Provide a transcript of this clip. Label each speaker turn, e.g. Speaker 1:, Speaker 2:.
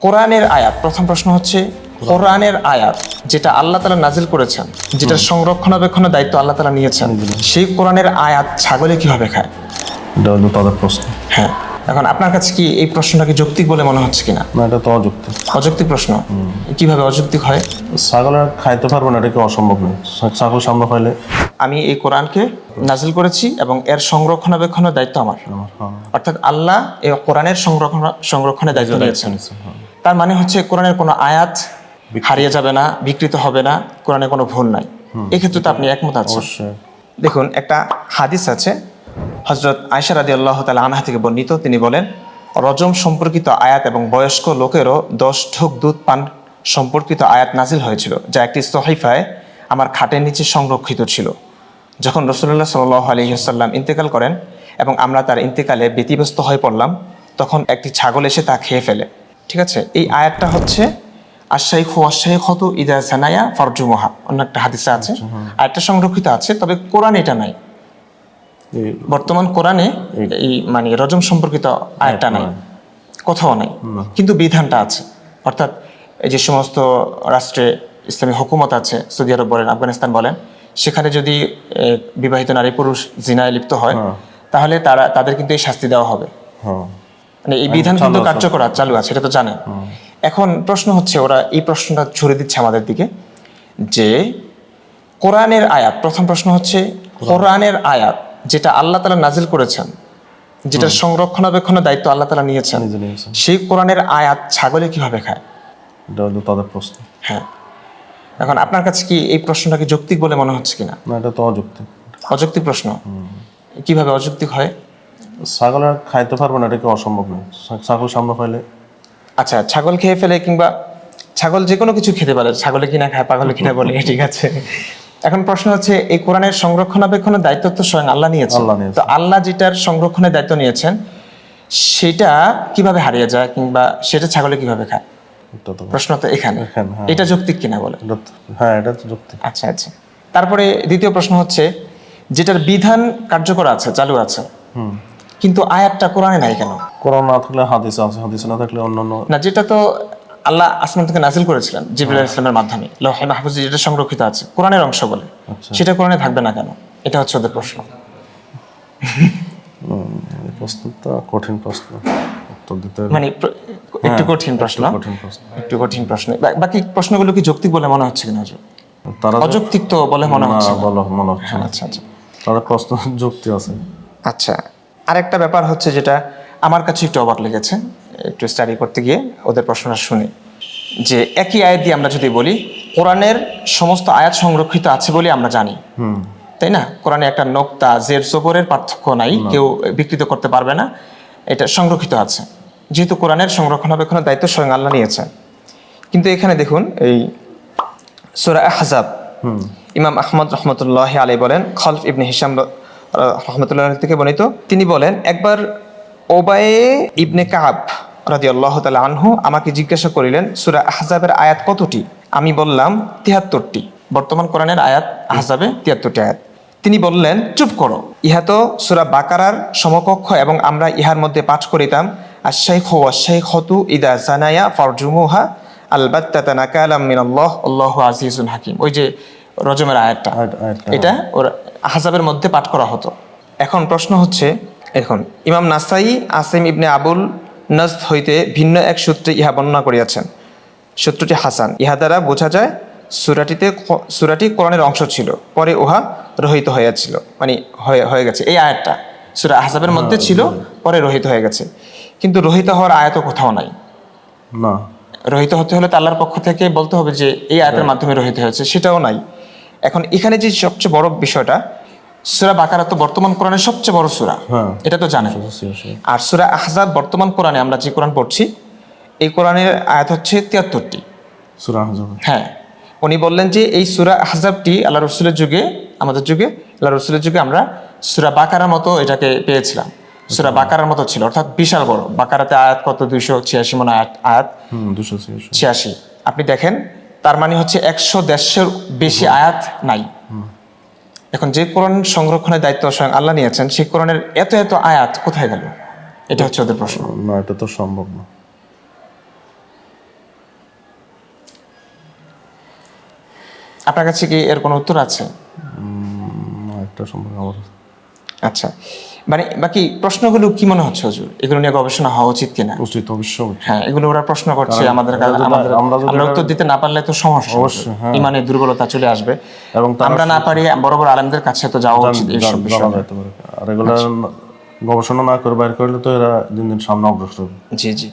Speaker 1: কোরআনের আয়াত প্রথম প্রশ্ন হচ্ছে কোরআনের আয়াত যেটা আল্লাহ তালা নাজিল করেছেন যেটা সংরক্ষণাবেক্ষণের দায়িত্ব আল্লাহ তালা নিয়েছেন সেই কোরআনের আয়াত ছাগলে কীভাবে খায়?
Speaker 2: এটা হলো তাদের প্রশ্ন।
Speaker 1: হ্যাঁ এখন আপনার কাছে কি এই প্রশ্নটাকে যৌক্তিক বলে মনে হচ্ছে কিনা?
Speaker 2: না এটা তো অযুক্তি
Speaker 1: অযৌক্তিক প্রশ্ন। কীভাবে অযৌক্তিক হয়?
Speaker 2: ছাগল আর খাইতে পারবে না এটা কি অসম্ভব? নয় ছাগল সামনে পাইলে?
Speaker 1: আমি এই কোরআনকে নাজিল করেছি এবং এর সংরক্ষণাবেক্ষণের দায়িত্ব আমার।
Speaker 2: আমার হ্যাঁ।
Speaker 1: অর্থাৎ আল্লাহ এই কোরআনের সংরক্ষণ সংরক্ষণের দায়িত্ব নিয়েছেন
Speaker 2: হ্যাঁ।
Speaker 1: তার মানে হচ্ছে কোরআনের কোনো আয়াত হারিয়ে যাবে না বিকৃত হবে না কোরআনে কোনো ভুল নাই। এক্ষেত্রে তো আপনি একমত আছেন। দেখুন একটা হাদিস আছে হজরত আয়সা রাদি আল্লাহ তালা আনহা থেকে বর্ণিত। তিনি বলেন রজম সম্পর্কিত আয়াত এবং বয়স্ক লোকেরও দশ ঢোক দুধ পান সম্পর্কিত আয়াত নাজিল হয়েছিল যা একটি সহিফায় আমার খাটের নিচে সংরক্ষিত ছিল। যখন রসুল্লাহ সাল আলহিহাল্লাম ইন্তেকাল করেন এবং আমরা তার ইন্তেকালে ব্যতিব্যস্ত হয়ে পড়লাম তখন একটি ছাগল এসে তা খেয়ে ফেলে। ঠিক আছে? এই আয়াতটা হচ্ছে আশাইখ আশাইখ হত ইদা জানায়া ফরজুমহা। অন্য একটা হাদিসে আছে। আয়াতটা সংরক্ষিত আছে তবে কোরআন এটা নাই। বর্তমান কোরআনে এই মানে রজম সম্পর্কিত আয়াতটা নাই। কোথাও নাই। কিন্তু বিধানটা আছে। অর্থাৎ এই যে সমস্ত রাষ্ট্রে ইসলামী হুকুমত আছে সৌদি আরব বলেন আফগানিস্তান বলেন সেখানে যদি বিবাহিত নারী পুরুষ জিনায় লিপ্ত হয়। তাহলে তারা তাদের কিন্তু এই শাস্তি দেওয়া হবে।
Speaker 2: হ্যাঁ।
Speaker 1: মানে এই বিধান কিন্তু কার্যকর চালু আছে এটা তো জানেন। এখন প্রশ্ন হচ্ছে ওরা এই প্রশ্নটা ছড়িয়ে দিচ্ছে আমাদের দিকে যে কোরআনের আয়াত প্রথম প্রশ্ন হচ্ছে কোরআনের আয়াত যেটা আল্লাহ তালা নাজিল করেছেন যেটা সংরক্ষণাবেক্ষণের দায়িত্ব আল্লাহ তালা নিয়েছেন সেই কোরআনের আয়াত ছাগলে কীভাবে খায়?
Speaker 2: তাদের প্রশ্ন।
Speaker 1: হ্যাঁ। এখন আপনার কাছে কি এই প্রশ্নটাকে যৌক্তিক বলে মনে হচ্ছে কিনা?
Speaker 2: না এটা তো অযুক্তি
Speaker 1: অযৌক্তিক প্রশ্ন। কীভাবে অযৌক্তিক হয়?
Speaker 2: ছাগল আর খাইতে পারবে না এটা কি অসম্ভব নয় ছাগল সামনে পাইলে।
Speaker 1: আচ্ছা ছাগল খেয়ে ফেলে কিংবা ছাগল যে কোনো কিছু খেতে পারে ছাগলে কিনা খায় পাগলে কিনা বলে ঠিক আছে। এখন প্রশ্ন হচ্ছে এই কোরআনের সংরক্ষণাবেক্ষণের দায়িত্ব তো স্বয়ং আল্লাহ নিয়েছেন।
Speaker 2: নিয়েছেন।
Speaker 1: তো আল্লাহ যেটার সংরক্ষণের দায়িত্ব নিয়েছেন সেটা কীভাবে হারিয়ে যায় কিংবা সেটা ছাগলে কীভাবে খায়? প্রশ্ন তো এখানে।
Speaker 2: হ্যাঁ।
Speaker 1: এটা যৌক্তিক কিনা বলে?
Speaker 2: হ্যাঁ এটা তো যুক্তি
Speaker 1: আচ্ছা আচ্ছা। তারপরে দ্বিতীয় প্রশ্ন হচ্ছে যেটার বিধান কার্যকর আছে চালু আছে
Speaker 2: হুম।
Speaker 1: কিন্তু আয়াতটা কোরআনে নাই কেন?
Speaker 2: কোরআন না থাকলে হাদিসে আছে হাদিসে না থাকলে অন্যান্য
Speaker 1: না যেটা তো আল্লাহ আসমান থেকে নাজিল করেছিলেন জিবরুল ইসলামের মাধ্যমে। লৌহে মাহফুজে যেটা সংরক্ষিত আছে কোরআনের অংশ বলে।
Speaker 2: আচ্ছা।
Speaker 1: সেটা কোরআনে থাকবে না কেন? এটা হচ্ছে ওদের প্রশ্ন।
Speaker 2: প্রশ্নটা কঠিন প্রশ্ন। উত্তর দিতে
Speaker 1: মানে একটু কঠিন প্রশ্ন।
Speaker 2: কঠিন প্রশ্ন।
Speaker 1: একটু কঠিন প্রশ্ন। বাকি প্রশ্নগুলো কি যৌক্তিক বলে মনে হচ্ছে কিনা?
Speaker 2: তারা
Speaker 1: অযৌক্তিক তো বলে মনে হচ্ছে।
Speaker 2: বলো মনে হচ্ছে
Speaker 1: আচ্ছা আচ্ছা।
Speaker 2: তাদের প্রশ্ন যুক্তি আছে।
Speaker 1: আচ্ছা। আরেকটা ব্যাপার হচ্ছে যেটা আমার কাছে একটু অবাক লেগেছে একটু স্টাডি করতে গিয়ে ওদের প্রশ্নটা শুনি। যে একই আয়াত দিয়ে আমরা যদি বলি কোরআনের সমস্ত আয়াত সংরক্ষিত আছে বলে আমরা জানি। তাই না? কোরআনে একটা নোক্তা জের জবরের পার্থক্য নাই কেউ বিকৃত করতে পারবে না এটা সংরক্ষিত আছে। যেহেতু কোরআনের সংরক্ষণাবেক্ষণের দায়িত্ব স্বয়ং আল্লাহ নিয়েছেন কিন্তু এখানে দেখুন এই সুরা আহজাব ইমাম আহমদ রহমতুল্লাহ আলী বলেন খলফ ইবনে হিসাম রহমতুল্লাহ থেকে বর্ণিত, তিনি বলেন, একবার ওবায়ে ইবনে কাব রাজি আল্লাহ তালা আনহু আমাকে জিজ্ঞাসা করিলেন, সুরা আহজাবের আয়াত কতটি? আমি বললাম, তিয়াত্তরটি। বর্তমান কোরআনের আয়াত, আহজাবে তিয়াত্তরটি আয়াত। তিনি বললেন, চুপ করো। ইহা তো সুরা বাকারার সমকক্ষ এবং আমরা ইহার মধ্যে পাঠ করিতাম আশাইখ ওয়াশাইখ হতু ইদা জানায়া ফরজুমুহা আলবাত্তা নাকালাম মিনাল্লাহ, আল্লাহু আজিজুল হাকিম। ওই যে রজমের আয়াতটা। এটা ওর আহজাবের মধ্যে পাঠ করা হতো। এখন প্রশ্ন হচ্ছে এখন ইমাম নাসাই আসিম ইবনে আবুল নজদ হইতে ভিন্ন এক সূত্রে ইহা বর্ণনা করিয়াছেন। সূত্রটি হাসান। ইহা দ্বারা বোঝা যায় সুরাটিতে সুরাটি কোরআনের অংশ ছিল পরে উহা রহিত হইয়াছিল মানে হয়ে হয়ে গেছে। এই আয়াতটা সুরা আহজাবের মধ্যে ছিল পরে রহিত হয়ে গেছে। কিন্তু রহিত হওয়ার আয়াতও কোথাও নাই।
Speaker 2: না
Speaker 1: রহিত হতে হলে তো আল্লাহর পক্ষ থেকে বলতে হবে যে এই আয়াতের মাধ্যমে রহিত হয়েছে সেটাও নাই। এখন এখানে যে সবচেয়ে বড় বিষয়টা সুরা বাকারা তো বর্তমান কোরআনের সবচেয়ে বড় সুরা।
Speaker 2: হ্যাঁ।
Speaker 1: এটা তো জানেন।
Speaker 2: শিওর।
Speaker 1: আর সুরা আহজাব বর্তমান কোরআনে আমরা যে কোরআন পড়ছি এই কোরআনের আয়াত হচ্ছে তিয়াত্তরটি।
Speaker 2: সূরা আহজাব।
Speaker 1: হ্যাঁ। উনি বললেন যে এই সুরা আহজাবটি আল্লাহ রসুলের যুগে আমাদের যুগে আল্লাহ রসুলের যুগে আমরা সুরা বাকারার মতো এটাকে পেয়েছিলাম। সুরা বাকারার মতো ছিল অর্থাৎ বিশাল বড়। বাকারাতে আয়াত কত? দুইশো ছিয়াশি মনে আয়াত।
Speaker 2: ছিয়াশি।
Speaker 1: আপনি দেখেন তার মানে হচ্ছে একশো দেড়শোর বেশি আয়াত নাই। এখন যে কোরআন সংরক্ষণের দায়িত্ব স্বয়ং আল্লাহ নিয়েছেন সেই কোরআনের এত এত আয়াত কোথায় গেল? এটা হচ্ছে ওদের প্রশ্ন।
Speaker 2: না এটা তো সম্ভব না।
Speaker 1: আপনার কাছে কি এর কোনো উত্তর আছে?
Speaker 2: একটা
Speaker 1: আচ্ছা। মানে বাকি প্রশ্নগুলো কি মনে হচ্ছে হুজুর? এগুলো নিয়ে গবেষণা হওয়া উচিত কিনা?
Speaker 2: উচিত অবশ্যই।
Speaker 1: হ্যাঁ এগুলো ওরা প্রশ্ন করছে আমাদের
Speaker 2: আমরা
Speaker 1: উত্তর দিতে না পারলে তো সমস্যা
Speaker 2: অবশ্যই, হ্যাঁ।
Speaker 1: ইমানের দুর্বলতা চলে আসবে।
Speaker 2: এবং
Speaker 1: আমরা না পারি বড় বড় আলেমদের কাছে তো যাওয়া উচিত এইসব
Speaker 2: সব
Speaker 1: বিষয়ে
Speaker 2: রেগুলার আর এগুলো গবেষণা না করে বাইর করলে তো এরা দিন দিন সামনে অগ্রসর
Speaker 1: জি জি।